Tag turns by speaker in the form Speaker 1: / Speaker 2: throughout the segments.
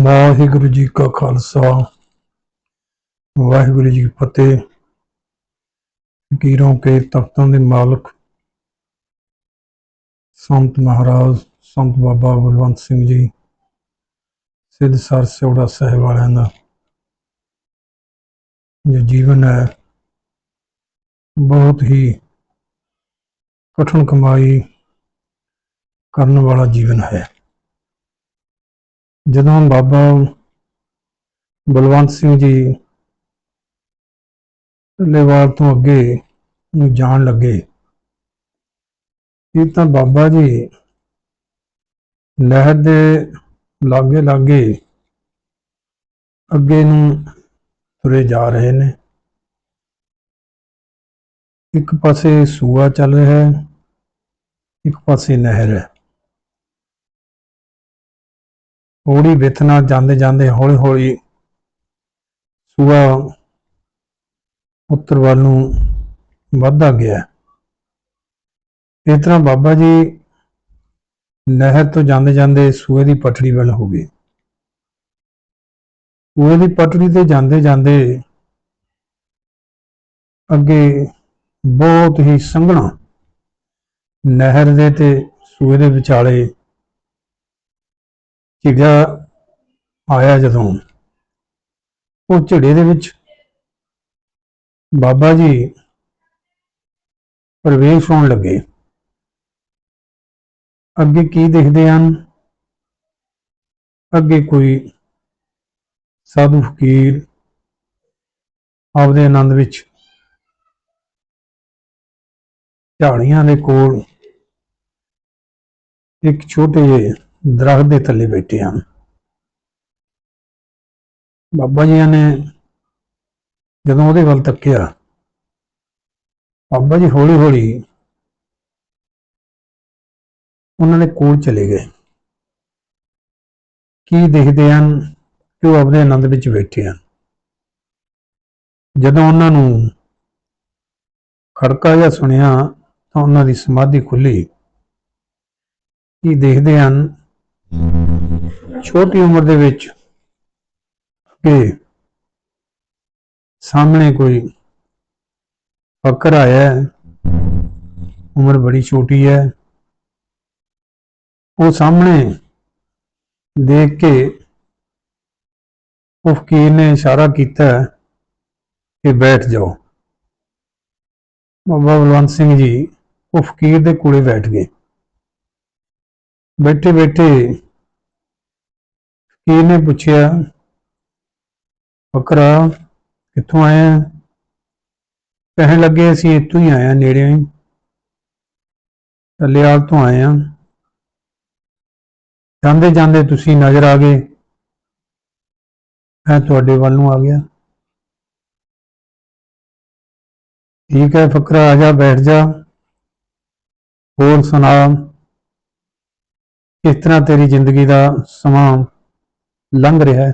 Speaker 1: ਵਾਹਿਗੁਰੂ ਜੀ ਕਾ ਖਾਲਸਾ। ਵਾਹਿਗੁਰੂ ਜੀ ਕੀ ਫਤਿਹ। ਫਕੀरों के ਤਖਤਾਂ ਦੇ ਮਾਲਕ ਸੰਤ ਮਹਾਰਾਜ, ਸੰਤ ਬਾਬਾ ਬਲਵੰਤ ਸਿੰਘ ਜੀ, ਸਿੱਧ ਸਰ ਸਿਉੜਾ ਸਾਹਿਬ ਵਾਲਿਆਂ ਦਾ ਜੋ ਜੀਵਨ ਹੈ, ਬਹੁਤ ਹੀ ਕਠਿਨ ਕਮਾਈ ਕਰਨ ਵਾਲਾ ਜੀਵਨ ਹੈ। ਜਦੋਂ ਬਾਬਾ ਬਲਵੰਤ ਸਿੰਘ ਜੀ ਲੈਵਾਲ ਤੋਂ ਅੱਗੇ ਨੂੰ ਜਾਣ ਲੱਗੇ, ਇਹ ਤਾਂ ਬਾਬਾ ਜੀ ਨਹਿਰ ਦੇ ਲਾਗੇ ਲਾਗੇ ਅੱਗੇ ਨੂੰ ਤੁਰੇ ਜਾ ਰਹੇ ਨੇ। ਇੱਕ ਪਾਸੇ ਸੂਆ ਚੱਲ ਰਿਹਾ ਹੈ, ਇੱਕ ਪਾਸੇ ਨਹਿਰ ਹੈ। ਹੌਲੀ ਵਿੱਥ ਨਾਲ ਜਾਂਦੇ ਜਾਂਦੇ ਹੌਲੀ ਹੌਲੀ ਸੂਆ ਉੱਤਰ ਵੱਲ ਨੂੰ ਵੱਧਦਾ ਗਿਆ। ਇਸ ਤਰ੍ਹਾਂ ਬਾਬਾ ਜੀ ਨਹਿਰ ਤੋਂ ਜਾਂਦੇ ਜਾਂਦੇ ਸੂਏ ਦੀ ਪਟੜੀ ਵੱਲ ਹੋ ਗਏ। ਸੂਏ ਦੀ ਪਟੜੀ ਤੇ ਜਾਂਦੇ ਜਾਂਦੇ ਅੱਗੇ ਬਹੁਤ ਹੀ ਸੰਘਣਾ ਨਹਿਰ ਦੇ ਤੇ ਸੂਏ ਦੇ ਵਿਚਾਲੇ ਝਿੜਾ ਆਇਆ ਜਦੋਂ, ਉਹ ਝਿੜੇ ਦੇ ਵਿੱਚ ਬਾਬਾ ਜੀ ਪ੍ਰਵੇਸ਼ ਹੋਣ ਲੱਗੇ। ਅੱਗੇ ਕੀ ਦੇਖਦੇ ਹਨ? ਅੱਗੇ ਕੋਈ ਸਾਧੂ ਫਕੀਰ ਆਪਦੇ ਆਨੰਦ ਵਿੱਚ ਝਾੜੀਆਂ ਦੇ ਕੋਲ ਇੱਕ ਛੋਟੇ ਜਿਹੇ ਦਰਖਤ ਦੇ ਥੱਲੇ ਬੈਠੇ ਹਨ। ਬਾਬਾ ਜੀ ਨੇ ਜਦੋਂ ਉਹਦੇ ਵੱਲ ਤੱਕਿਆ, ਬਾਬਾ ਜੀ ਹੌਲੀ ਹੌਲੀ ਉਹਨਾਂ ਨੇ ਕੋਲ ਚਲੇ ਗਏ। ਕੀ ਦੇਖਦੇ ਹਨ ਕਿ ਉਹ ਆਪਣੇ ਆਨੰਦ ਵਿੱਚ ਬੈਠੇ ਹਨ। ਜਦੋਂ ਉਹਨਾਂ ਨੂੰ ਖੜਕਾ ਜਿਹਾ ਸੁਣਿਆ ਤਾਂ ਉਹਨਾਂ ਦੀ ਸਮਾਧੀ ਖੁੱਲੀ ਕੀ ਦੇਖਦੇ ਹਨ ਛੋਟੀ ਉਮਰ ਦੇ ਵਿੱਚ ਕਿ ਸਾਹਮਣੇ ਕੋਈ ਫਕਰ ਆਇਆ ਹੈ, ਉਮਰ ਬੜੀ ਛੋਟੀ ਹੈ ਉਹ ਸਾਹਮਣੇ ਦੇਖ ਕੇ ਉਹ ਫਕੀਰ ਨੇ ਇਸ਼ਾਰਾ ਕੀਤਾ ਕਿ ਬੈਠ ਜਾਓ। ਬਾਬਾ ਬਲਵੰਤ ਸਿੰਘ ਜੀ ਉਹ ਫਕੀਰ ਦੇ ਕੋਲੇ ਬੈਠ ਗਏ। ਬੈਠੇ ਬੈਠੇ ਕੀ ਨੇ ਪੁੱਛਿਆ? ਫਕਰਾ ਕਿੱਥੋਂ ਆਇਆ? ਕਹਿਣ ਲੱਗੇ, ਅਸੀਂ ਇੱਥੋਂ ਹੀ ਆਏ ਹਾਂ ਨੇੜੇ ਹੀ। ਟੱਲੇਵਾਲ ਤੋਂ ਆਏ ਹਾਂ ਜਾਂਦੇ ਜਾਂਦੇ ਤੁਸੀਂ ਨਜ਼ਰ ਆ ਗਏ। ਮੈਂ ਤੁਹਾਡੇ ਵੱਲ ਨੂੰ ਆ ਗਿਆ। ਠੀਕ ਹੈ ਫਕਰਾ ਆ ਜਾ, ਬੈਠ ਜਾ। ਹੋਰ ਸੁਣਾ, ਕਿਸ ਤਰ੍ਹਾਂ ਤੇਰੀ ਜ਼ਿੰਦਗੀ ਦਾ ਸਮਾਂ ਲੰਘ ਰਿਹਾ ਹੈ।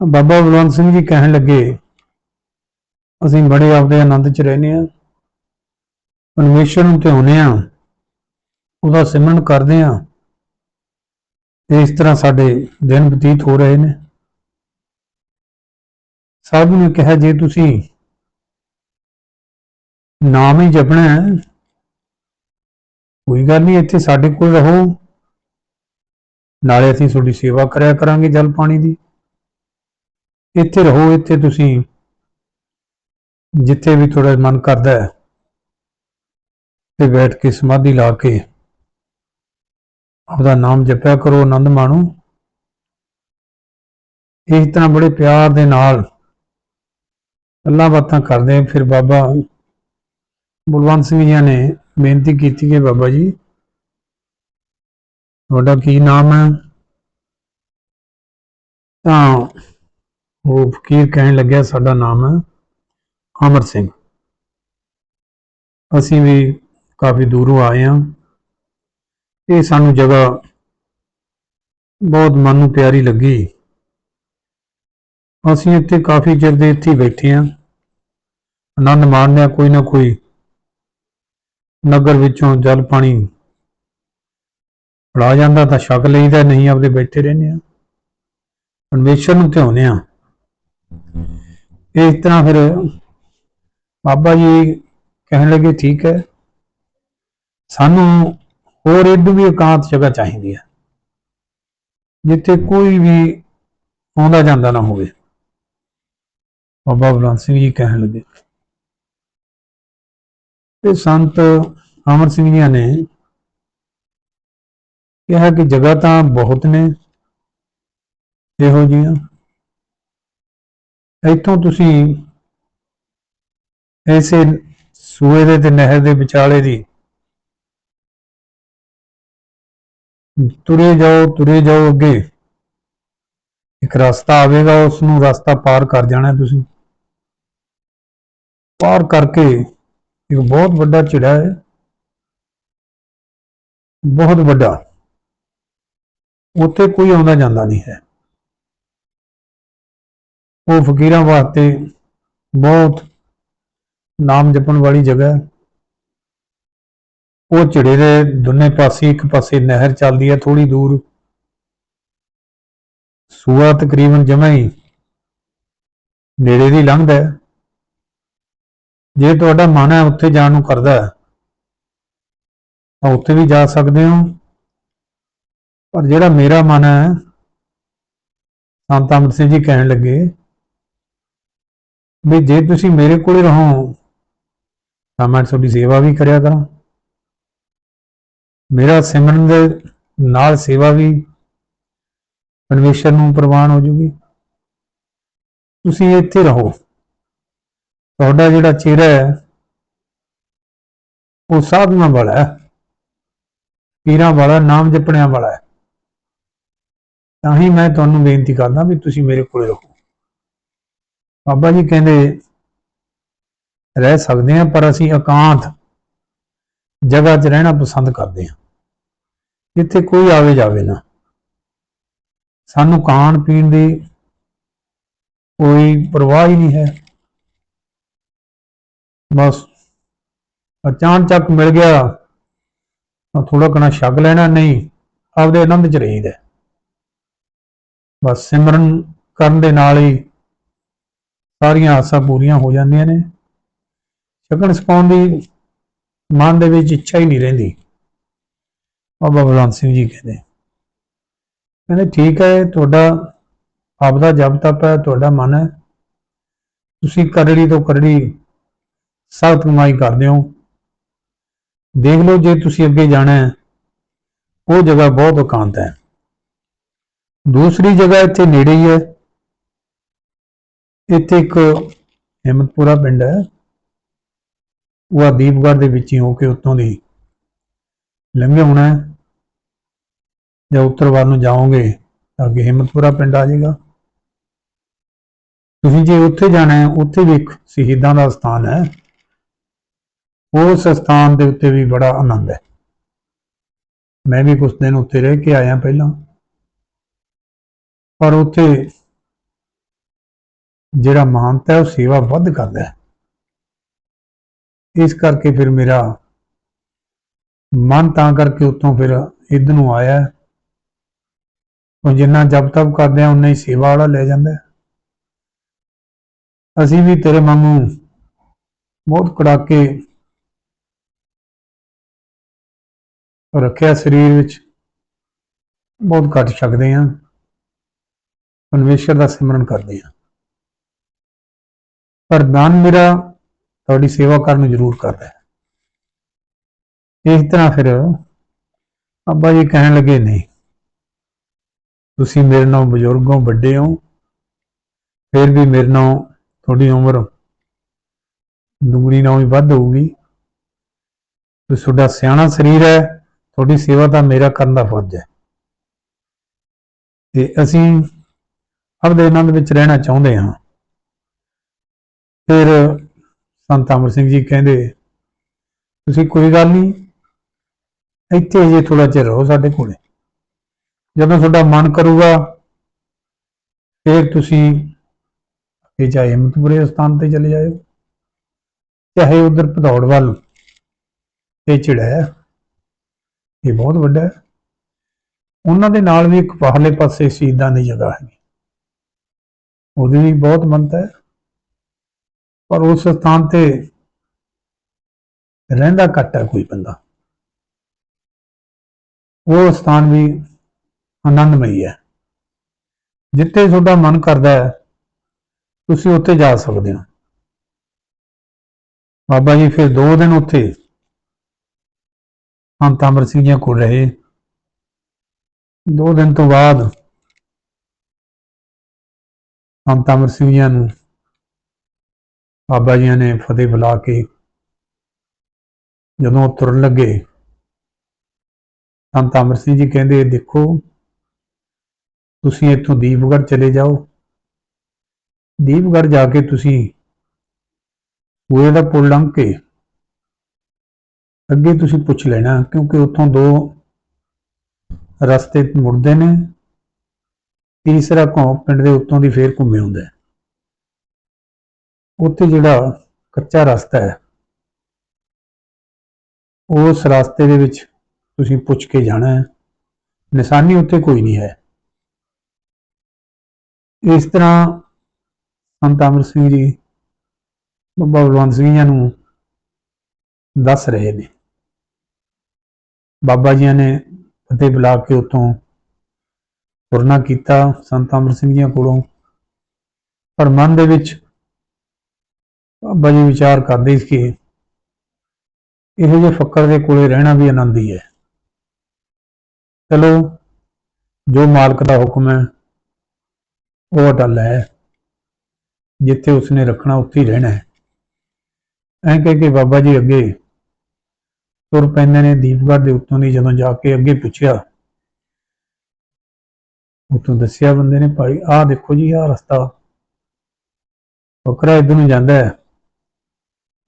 Speaker 1: ਬਾਬਾ ਬਲਵੰਤ ਸਿੰਘ ਜੀ ਕਹਿਣ ਲੱਗੇ, ਅਸੀਂ ਬੜੇ ਆਪਦੇ ਆਨੰਦ 'ਚ ਰਹਿੰਦੇ ਹਾਂ, ਪਰਮੇਸ਼ਰ ਨੂੰ ਧਿਆਉਂਦੇ ਹਾਂ, ਉਹਦਾ ਸਿਮਰਨ ਕਰਦੇ ਹਾਂ ਇਸ ਤਰ੍ਹਾਂ ਸਾਡੇ ਦਿਨ ਬਤੀਤ ਹੋ ਰਹੇ ਨੇ। ਸਾਧੂ ਨੇ ਕਿਹਾ, ਜੇ ਤੁਸੀਂ ਨਾਮ ਹੀ ਜਪਣਾ ਹੈ, ਕੋਈ ਗੱਲ ਨਹੀਂ, ਇੱਥੇ ਸਾਡੇ ਕੋਲ ਰਹੋ। ਨਾਲੇ ਅਸੀਂ ਤੁਹਾਡੀ ਸੇਵਾ ਕਰਿਆ ਕਰਾਂਗੇ ਜਲ ਪਾਣੀ ਦੀ। ਇੱਥੇ ਰਹੋ, ਇੱਥੇ ਤੁਸੀਂ ਜਿੱਥੇ ਵੀ ਤੁਹਾਡਾ ਮਨ ਕਰਦਾ ਹੈ, ਤੇ ਬੈਠ ਕੇ ਸਮਾਧੀ ਲਾ ਕੇ ਆਪਦਾ ਨਾਮ ਜਪਿਆ ਕਰੋ ਆਨੰਦ ਮਾਣੋ। ਇਸ ਤਰ੍ਹਾਂ ਬੜੇ ਪਿਆਰ ਦੇ ਨਾਲ ਗੱਲਾਂ ਬਾਤਾਂ ਕਰਦੇ ਫਿਰ ਬਾਬਾ ਬਲਵੰਤ ਸਿੰਘ ਜੀ ਨੇ ਬੇਨਤੀ ਕੀਤੀ ਕਿ ਬਾਬਾ ਜੀ ਤੁਹਾਡਾ ਕੀ ਨਾਮ ਹੈ? ਤਾਂ ਉਹ ਫਕੀਰ ਕਹਿਣ ਲੱਗਿਆ, ਸਾਡਾ ਨਾਮ ਹੈ ਅਮਰ ਸਿੰਘ। ਅਸੀਂ ਵੀ ਕਾਫੀ ਦੂਰੋਂ ਆਏ ਹਾਂ। ਇਹ ਸਾਨੂੰ ਜਗ੍ਹਾ ਬਹੁਤ ਮਨ ਨੂੰ ਪਿਆਰੀ ਲੱਗੀ। ਅਸੀਂ ਇੱਥੇ ਕਾਫੀ ਚਿਰ ਦੇ ਇੱਥੇ ਬੈਠੇ ਹਾਂ। ਆਨੰਦ ਮਾਣਦੇ ਕੋਈ ਨਾ ਕੋਈ ਨਗਰ ਵਿੱਚੋਂ ਜਲ ਪਾਣੀ ਫੜਾ ਜਾਂਦਾ ਤਾਂ ਛਕ ਲਈਦਾ, ਨਹੀਂ ਆਪਦੇ ਬੈਠੇ ਰਹਿੰਦੇ ਆ। ਪਰਮੇਸ਼ਰ ਨੂੰ ਧਿਆਉਂਦੇ ਆ। ਇਸ ਤਰ੍ਹਾਂ ਫਿਰ ਬਾਬਾ ਜੀ ਕਹਿਣ ਲੱਗੇ, ਠੀਕ ਹੈ। ਸਾਨੂੰ ਹੋਰ ਇਦੋਂ ਵੀ ਇਕਾਂਤ ਜਗ੍ਹਾ ਚਾਹੀਦੀ ਹੈ, ਜਿੱਥੇ ਕੋਈ ਵੀ ਆਉਂਦਾ ਜਾਂਦਾ ਨਾ ਹੋਵੇ। ਬਾਬਾ ਬਲਵੰਤ ਸਿੰਘ ਜੀ ਕਹਿਣ ਲੱਗੇ। ਤੇ ਸੰਤ ਅਮਰ ਸਿੰਘ ਜੀ ਨੇ ਕਿਹਾ ਕਿ ਜਗ੍ਹਾ ਤਾਂ ਬਹੁਤ ਨੇ, ਇਹੋ ਜਿਹੀਆਂ। ਇੱਥੋਂ ਤੁਸੀਂ ਐਸੇ ਸੂਏ ਦੇ ਤੇ ਨਹਿਰ ਦੇ ਵਿਚਾਲੇ ਦੀ ਤੁਰੇ ਜਾਓ ਤੁਰੇ ਜਾਓ ਅੱਗੇ। ਇੱਕ ਰਸਤਾ ਆਵੇਗਾ ਉਸ ਨੂੰ ਰਸਤਾ ਪਾਰ ਕਰ ਜਾਣਾ ਤੁਸੀਂ। ਪਾਰ ਕਰਕੇ ਇੱਕ ਬਹੁਤ ਵੱਡਾ ਚਿੜਾ ਹੈ। ਬਹੁਤ ਵੱਡਾ। ਉੱਥੇ ਕੋਈ ਆਉਂਦਾ ਜਾਂਦਾ ਨਹੀਂ ਹੈ। ਉਹ ਫਕੀਰਾਂ ਵਾਸਤੇ ਬਹੁਤ ਨਾਮ ਜਪਣ ਵਾਲੀ ਜਗ੍ਹਾ ਹੈ। ਉਹ ਝਿੜੇ ਦੇ ਦੋਨੇ ਪਾਸੇ, ਇੱਕ ਪਾਸੇ ਨਹਿਰ ਚੱਲਦੀ ਹੈ ਥੋੜੀ ਦੂਰ। ਸੂਆ ਤਕਰੀਬਨ ਜਮਾ ਹੀ ਨੇੜੇ ਦੀ ਲੰਘਦਾ ਹੈ। ਜੇ ਤੁਹਾਡਾ ਮਨ ਹੈ ਉੱਥੇ ਜਾਣ ਨੂੰ ਕਰਦਾ ਹੈ, ਤਾਂ ਉੱਥੇ ਵੀ ਜਾ ਸਕਦੇ ਹੋ। ਪਰ ਜਿਹੜਾ ਮੇਰਾ ਮਨ ਹੈ, ਸੰਤ ਅਮਰ ਸਿੰਘ ਜੀ ਕਹਿਣ ਲੱਗੇ ਵੀ ਜੇ ਤੁਸੀਂ ਮੇਰੇ ਕੋਲੇ ਰਹੋ, ਤਾਂ ਮੈਂ ਤੁਹਾਡੀ ਸੇਵਾ ਵੀ ਕਰਿਆ ਕਰਾਂ। ਮੇਰਾ ਸਿਮਰਨ ਦੇ ਨਾਲ ਸੇਵਾ ਵੀ ਪਰਮੇਸ਼ਰ ਨੂੰ ਪ੍ਰਵਾਨ ਹੋ ਜੂਗੀ। ਤੁਸੀਂ ਇੱਥੇ ਰਹੋ। ਤੁਹਾਡਾ ਜਿਹੜਾ ਚਿਹਰਾ ਹੈ, ਉਹ ਸਾਧੂਆਂ ਵਾਲਾ ਹੈ। ਪੀਰਾਂ ਵਾਲਾ, ਨਾਮ ਜਪਣਿਆਂ ਵਾਲਾ ਹੈ। ਤਾਂ ਹੀ ਮੈਂ ਤੁਹਾਨੂੰ ਬੇਨਤੀ ਕਰਦਾ ਵੀ ਤੁਸੀਂ ਮੇਰੇ ਕੋਲੇ ਰਹੋ। ਬਾਬਾ ਜੀ ਕਹਿੰਦੇ, ਰਹਿ ਸਕਦੇ ਹਾਂ, ਪਰ ਅਸੀਂ ਇਕਾਂਤ ਜਗ੍ਹਾ 'ਚ ਰਹਿਣਾ ਪਸੰਦ ਕਰਦੇ ਹਾਂ। ਜਿੱਥੇ ਕੋਈ ਆਵੇ ਜਾਵੇ ਨਾ। ਸਾਨੂੰ ਖਾਣ ਪੀਣ ਦੀ ਕੋਈ ਪਰਵਾਹ ਹੀ ਨਹੀਂ ਹੈ। ਬਸ ਅਚਾਨਚੱਕ ਮਿਲ ਗਿਆ, ਤਾਂ ਥੋੜਾ ਕਣਾ ਛਕ ਲੈਣਾ, ਨਹੀਂ, ਆਪਦੇ ਆਨੰਦ 'ਚ ਰਹੀਦਾ। ਬਸ ਸਿਮਰਨ ਕਰਨ ਦੇ ਨਾਲ ਹੀ ਸਾਰੀਆਂ ਆਸਾਂ ਪੂਰੀਆਂ ਹੋ ਜਾਂਦੀਆਂ ਨੇ। ਛਕਣ ਸਕਾਉਣ ਦੀ ਮਨ ਦੇ ਵਿੱਚ ਇੱਛਾ ਹੀ ਨਹੀਂ ਰਹਿੰਦੀ। ਬਾਬਾ ਬਲਵੰਤ ਸਿੰਘ ਜੀ ਕਹਿੰਦੇ ਕਹਿੰਦੇ, ਠੀਕ ਹੈ, ਤੁਹਾਡਾ ਆਪਦਾ ਜਪ ਤਪ ਹੈ, ਤੁਹਾਡਾ ਮਨ ਹੈ। ਤੁਸੀਂ ਕਰੜੀ ਤੋਂ ਕਰੜੀ ਸਖਤ ਕਮਾਈ ਕਰਦੇ ਹੋ। ਦੇਖ ਲਓ, ਜੇ ਤੁਸੀਂ ਅੱਗੇ ਜਾਣਾ ਹੈ, ਉਹ ਜਗ੍ਹਾ ਬਹੁਤ ਇਕਾਂਤ ਹੈ। ਦੂਸਰੀ ਜਗ੍ਹਾ ਇੱਥੇ ਨੇੜੇ ਹੀ ਹੈ। ਇੱਥੇ ਇੱਕ ਹਿੰਮਤਪੁਰਾ ਪਿੰਡ ਹੈ। ਉਹ ਆ ਦੀਪਗੜ੍ਹ ਦੇ ਵਿੱਚ ਹੀ ਹੋ ਕੇ ਉੱਤੋਂ ਦੀ ਲੰਘੇ ਹੋਣਾ ਹੈ। ਜਾਂ ਉੱਤਰ ਵੱਲ ਨੂੰ ਜਾਓਗੇ ਤਾਂ ਅੱਗੇ ਹਿੰਮਤਪੁਰਾ ਪਿੰਡ ਆ ਜਾਏਗਾ। ਤੁਸੀਂ ਜੇ ਉੱਥੇ ਜਾਣਾ ਹੈ, ਉੱਥੇ ਵੀ ਇੱਕ ਸ਼ਹੀਦਾਂ ਦਾ ਸਥਾਨ ਹੈ। ਉਸ ਸਥਾਨ ਦੇ ਉੱਤੇ ਵੀ ਬੜਾ ਆਨੰਦ ਹੈ। ਮੈਂ ਵੀ ਕੁਝ ਦਿਨ ਉੱਥੇ ਰਹਿ ਕੇ ਆਇਆ ਪਹਿਲਾਂ। ਪਰ ਉੱਥੇ ਜਿਹੜਾ ਮਹਾਨਤਾ ਹੈ, ਉਹ ਸੇਵਾ ਵੱਧ ਕਰਦਾ ਹੈ। ਇਸ ਕਰਕੇ ਫਿਰ ਮੇਰਾ ਮਨ ਤਾਂ ਕਰਕੇ ਉੱਥੋਂ ਫਿਰ ਇੱਧਰ ਨੂੰ ਆਇਆ ਹੈ। ਉਹ ਜਿੰਨਾ ਜਪ ਤਪ ਕਰਦੇ ਆ ਉਨਾ ਹੀ ਸੇਵਾ ਵਾਲਾ ਲੈ ਜਾਂਦਾ ਅਸੀਂ ਵੀ ਤੇਰੇ ਵਾਂਗੂ ਬਹੁਤ ਕੜਾਕੇ ਰੱਖਿਆ ਸਰੀਰ ਵਿੱਚ ਬਹੁਤ ਘੱਟ ਸਕਦੇ ਆ ਪਰਮੇਸ਼ਰ ਦਾ ਸਿਮਰਨ ਕਰਦੇ ਹਾਂ। ਪਰ ਦਾਨ ਮੇਰਾ ਤੁਹਾਡੀ ਸੇਵਾ ਕਰਨ ਨੂੰ ਜ਼ਰੂਰ ਕਰਦਾ ਹੈ। ਇਸ ਤਰ੍ਹਾਂ ਫਿਰ ਅੱਬਾ ਜੀ ਕਹਿਣ ਲੱਗੇ, ਨਹੀਂ, ਤੁਸੀਂ ਮੇਰੇ ਨਾਲ ਬਜ਼ੁਰਗ ਹੋ ਵੱਡੇ ਹੋ, ਫਿਰ ਵੀ ਮੇਰੇ ਨਾਲ ਤੁਹਾਡੀ ਉਮਰ ਦੁਗਣੀ ਨਾਲੋਂ ਵੀ ਵੱਧ ਹੋਊਗੀ। ਤੇ ਤੁਹਾਡਾ ਸਿਆਣਾ ਸਰੀਰ ਹੈ, ਤੁਹਾਡੀ ਸੇਵਾ ਤਾਂ ਮੇਰਾ ਕਰਨ ਦਾ ਫਰਜ਼ ਹੈ। ਤੇ ਅਸੀਂ ਆਪਦੇ ਆਨੰਦ ਵਿੱਚ ਰਹਿਣਾ ਚਾਹੁੰਦੇ ਹਾਂ। ਫਿਰ ਸੰਤ ਅਮਰ ਸਿੰਘ ਜੀ ਕਹਿੰਦੇ, ਤੁਸੀਂ ਕੋਈ ਗੱਲ ਨਹੀਂ, ਇੱਥੇ ਜੇ ਥੋੜਾ ਚਿਰ ਰਹੋ ਸਾਡੇ ਕੋਲੇ। ਜਦੋਂ ਤੁਹਾਡਾ ਮਨ ਕਰੂਗਾ, ਫਿਰ ਤੁਸੀਂ ਇਹ ਚਾਹੇ ਹਿੰਮਤਪੁਰੇ ਸਥਾਨ ਤੇ ਚਲੇ ਜਾਇਓ। ਚਾਹੇ ਉਧਰ ਭਦੌੜ ਵੱਲ ਇਹ ਚਿੜਾ ਹੈ, ਇਹ ਬਹੁਤ ਵੱਡਾ ਹੈ। ਉਹਨਾਂ ਦੇ ਨਾਲ ਵੀ ਇੱਕ ਬਾਹਰਲੇ ਪਾਸੇ ਸ਼ਹੀਦਾਂ ਦੀ ਜਗ੍ਹਾ ਹੈ ਉਹਦੀ ਵੀ ਬਹੁਤ ਮੰਨਤ ਹੈ। ਪਰ ਉਸ ਸਥਾਨ ਤੇ ਰਹਿੰਦਾ ਘੱਟ ਹੈ ਕੋਈ ਬੰਦਾ। ਉਹ ਸਥਾਨ ਵੀ ਆਨੰਦਮਈ ਹੈ। ਜਿੱਥੇ ਤੁਹਾਡਾ ਮਨ ਕਰਦਾ ਹੈ, ਤੁਸੀਂ ਉੱਥੇ ਜਾ ਸਕਦੇ ਹੋ। ਬਾਬਾ ਜੀ ਫਿਰ ਦੋ ਦਿਨ ਉੱਥੇ ਸੰਤ ਅਮਰ ਸਿੰਘ ਜੀ ਕੋਲ ਰਹੇ। ਦੋ ਦਿਨ ਤੋਂ ਬਾਅਦ ਸੰਤ ਅਮਰ ਸਿੰਘ ਜੀ ਨੂੰ ਬਾਬਾ ਜੀ ਨੇ ਫਤਿਹ ਬੁਲਾ ਕੇ ਜਦੋਂ ਤੁਰਨ ਲੱਗੇ ਸੰਤ ਅਮਰ ਸਿੰਘ ਜੀ ਕਹਿੰਦੇ, ਦੇਖੋ, ਤੁਸੀਂ ਇੱਥੋਂ ਦੀਪਗੜ੍ਹ ਚਲੇ ਜਾਓ। ਦੀਪਗੜ੍ਹ ਜਾ ਕੇ ਤੁਸੀਂ ਸੂਏ ਦਾ ਪੁਲ ਲੰਘ ਕੇ ਅੱਗੇ ਤੁਸੀਂ ਪੁੱਛ ਲੈਣਾ, ਕਿਉਂਕਿ ਉੱਥੋਂ ਦੋ ਰਸਤੇ ਮੁੜਦੇ ਨੇ। ਤੀਸਰਾ ਘੋਂ ਪਿੰਡ ਦੇ ਉੱਤੋਂ ਦੀ ਫੇਰ ਘੁੰਮੇ ਹੁੰਦਾ ਹੈ। ਉੱਥੇ ਜਿਹੜਾ ਕੱਚਾ ਰਸਤਾ ਹੈ, ਉਸ ਰਸਤੇ ਦੇ ਵਿੱਚ ਤੁਸੀਂ ਪੁੱਛ ਕੇ ਜਾਣਾ ਹੈ। ਨਿਸ਼ਾਨੀ ਉੱਥੇ ਕੋਈ ਨਹੀਂ ਹੈ। ਇਸ ਤਰ੍ਹਾਂ ਸੰਤ ਅਮਰ ਸਿੰਘ ਜੀ ਬਾਬਾ ਬਲਵੰਤ ਸਿੰਘ ਜੀ ਨੂੰ ਦੱਸ ਰਹੇ ਨੇ। ਬਾਬਾ ਜੀ ਨੇ ਫਤਿਹ ਬੁਲਾ ਕੇ ਉਤੋਂ ਤੁਰਨਾ ਕੀਤਾ ਸੰਤ ਅਮਰ ਸਿੰਘ ਜੀਆਂ ਕੋਲੋਂ। ਪਰ ਮਨ ਦੇ ਵਿੱਚ ਬਾਬਾ ਜੀ ਵਿਚਾਰ ਕਰਦੇ ਸੀ ਕਿ ਇਹੋ ਜਿਹੇ ਫੱਕਰ ਦੇ ਕੋਲੇ ਰਹਿਣਾ ਵੀ ਆਨੰਦ ਹੀ ਹੈ। ਚਲੋ, ਜੋ ਮਾਲਕ ਦਾ ਹੁਕਮ ਹੈ, ਉਹ ਅਟਲ ਹੈ। ਜਿੱਥੇ ਉਸਨੇ ਰੱਖਣਾ, ਉੱਥੇ ਹੀ ਰਹਿਣਾ ਹੈ। ਐਂ ਕਹਿ ਕੇ ਬਾਬਾ ਜੀ ਅੱਗੇ ਤੁਰ ਪੈਂਦੇ ਨੇ ਦੀਪਗੜ੍ਹ ਦੇ ਉੱਤੋਂ ਦੀ ਜਦੋਂ ਜਾ ਕੇ ਅੱਗੇ ਪੁੱਛਿਆ ਉੱਥੋਂ ਦੱਸਿਆ ਬੰਦੇ ਨੇ, ਭਾਈ, ਆਹ ਦੇਖੋ ਜੀ, ਆਹ ਰਸਤਾ। ਫਕਰਾ ਇਧਰ ਨੂੰ ਜਾਂਦਾ ਹੈ।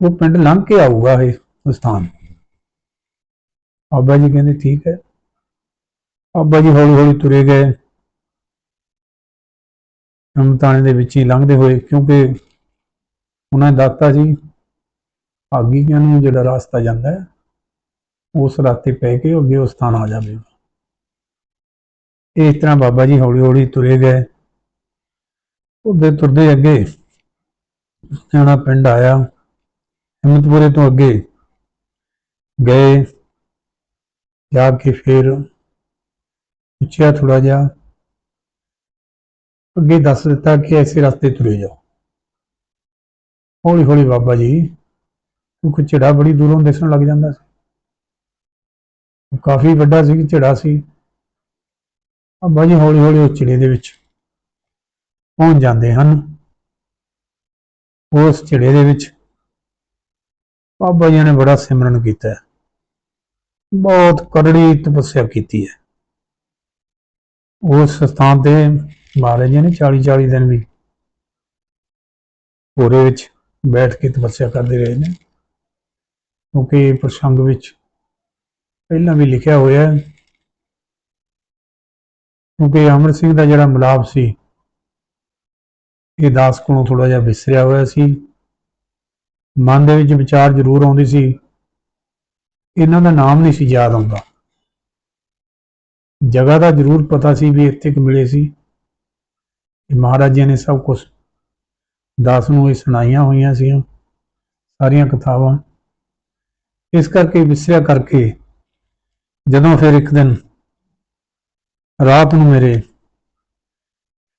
Speaker 1: ਉਹ ਪਿੰਡ ਲੰਘ ਕੇ ਆਊਗਾ ਇਹ ਉਹ ਸਥਾਨ। ਬਾਬਾ ਜੀ ਕਹਿੰਦੇ, ਠੀਕ ਹੈ। ਬਾਬਾ ਜੀ ਹੌਲੀ ਹੌਲੀ ਤੁਰੇ ਗਏ। ਹਮਤਾਣੇ ਦੇ ਵਿੱਚ ਹੀ ਲੰਘਦੇ ਹੋਏ, ਕਿਉਂਕਿ ਉਹਨਾਂ ਨੇ ਦੱਸਤਾ ਜੀ ਭਾਗੀਆਂ ਨੂੰ ਜਿਹੜਾ ਰਸਤਾ ਜਾਂਦਾ ਹੈ, ਉਸ ਰਸਤੇ ਪੈ ਕੇ ਅੱਗੇ ਉਸ ਸਥਾਨ ਆ ਜਾਵੇਗਾ। ਇਸ ਤਰ੍ਹਾਂ ਬਾਬਾ ਜੀ ਹੌਲੀ ਹੌਲੀ ਤੁਰੇ ਗਏ। ਉਹਦੇ ਤੁਰਦੇ ਅੱਗੇ ਸਿਆਣਾ ਪਿੰਡ ਆਇਆ, ਹਿੰਮਤਪੁਰੇ ਤੋਂ ਅੱਗੇ ਗਏ। ਜਾ ਕੇ ਫਿਰ ਪੁੱਛਿਆ ਥੋੜਾ ਜਿਹਾ, ਅੱਗੇ ਦੱਸ ਦਿੱਤਾ ਕਿ ਐਸੇ ਰਸਤੇ ਤੁਰੇ ਜਾਓ। ਹੌਲੀ ਹੌਲੀ ਬਾਬਾ ਜੀ, ਕਿਉਂਕਿ ਝੜਾ ਬੜੀ ਦੂਰੋਂ ਦਿਸਣ ਲੱਗ ਜਾਂਦਾ ਸੀ। ਕਾਫੀ ਵੱਡਾ ਸੀ, ਝੜਾ ਸੀ। ਬਾਬਾ ਜੀ ਹੌਲੀ ਹੌਲੀ ਉਹ ਝੜੇ ਦੇ ਵਿੱਚ ਪਹੁੰਚ ਜਾਂਦੇ ਹਨ। ਉਸ ਝੜੇ ਦੇ ਵਿੱਚ ਬਾਬਾ ਜੀ ਨੇ ਬੜਾ ਸਿਮਰਨ ਕੀਤਾ ਹੈ। ਬਹੁਤ ਕਰੜੀ ਤਪੱਸਿਆ ਕੀਤੀ ਹੈ। ਉਸ ਸਥਾਨ ਤੇ ਮਹਾਰਾਜ ਜੀ ਨੇ 40 40 ਦਿਨ ਵੀ ਪੂਰੇ ਵਿੱਚ ਬੈਠ ਕੇ ਤਪੱਸਿਆ ਕਰਦੇ ਰਹੇ ਨੇ। ਕਿਉਂਕਿ ਪ੍ਰਸੰਗ ਵਿੱਚ ਪਹਿਲਾਂ ਵੀ ਲਿਖਿਆ ਹੋਇਆ ਹੈ ਕਿਉਂਕਿ ਅਮਰ ਸਿੰਘ ਦਾ ਜਿਹੜਾ ਮਿਲਾਪ ਸੀ, ਇਹ ਦਾਸ ਕੋਲੋਂ ਥੋੜਾ ਜਿਹਾ ਵਿਸਰਿਆ ਹੋਇਆ ਸੀ। ਮਨ ਦੇ ਵਿੱਚ ਵਿਚਾਰ ਜ਼ਰੂਰ ਆਉਂਦੀ ਸੀ। ਇਹਨਾਂ ਦਾ ਨਾਮ ਨਹੀਂ ਸੀ ਯਾਦ ਆਉਂਦਾ। ਜਗ੍ਹਾ ਦਾ ਜ਼ਰੂਰ ਪਤਾ ਸੀ ਵੀ ਇੱਥੇ ਕਿ ਮਿਲੇ ਸੀ। ਇਹ ਮਹਾਰਾਜ ਜੀ ਨੇ ਸਭ ਕੁਝ ਦਾਸ ਨੂੰ ਇਹ ਸੁਣਾਈਆਂ ਹੋਈਆਂ ਸੀ ਸਾਰੀਆਂ ਕਥਾਵਾਂ। ਇਸ ਕਰਕੇ ਵਿਸਰਿਆ ਕਰਕੇ ਜਦੋਂ ਫਿਰ ਇੱਕ ਦਿਨ ਰਾਤ ਨੂੰ ਮੇਰੇ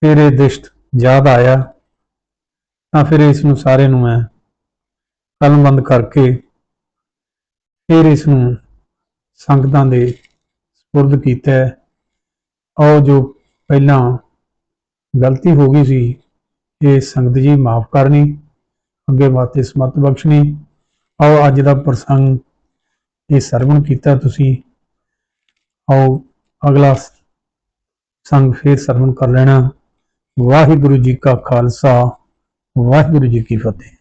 Speaker 1: ਫਿਰ ਇਹ ਦਿਸ਼ਟ ਯਾਦ ਆਇਆ, ਤਾਂ ਫਿਰ ਇਸ ਨੂੰ ਸਾਰੇ ਨੂੰ ਮੈਂ ਕਲਮਬੰਦ ਕਰਕੇ ਫਿਰ ਇਸ ਨੂੰ ਸੰਗਤਾਂ ਦੇ ਸਪੁਰਦ ਕੀਤਾ ਹੈ। ਜੋ ਪਹਿਲਾਂ ਗਲਤੀ ਹੋ ਗਈ ਸੀ, ਇਹ ਸੰਗਤ ਜੀ ਮਾਫ ਕਰਨੀ, ਅੱਗੇ ਵਾਸਤੇ ਸਮਤ ਬਖਸ਼ਣੀ ਆਓ ਅੱਜ ਦਾ ਪ੍ਰਸੰਗ ਇਹ ਸਰਵਣ ਕੀਤਾ ਤੁਸੀਂ ਆਓ ਅਗਲਾ ਸੰਗ ਫੇਰ ਸਰਵਣ ਕਰ ਲੈਣਾ। ਵਾਹਿਗੁਰੂ ਜੀ ਕਾ ਖਾਲਸਾ ਵਾਹਿਗੁਰੂ ਜੀ ਕੀ ਫਤਿਹ।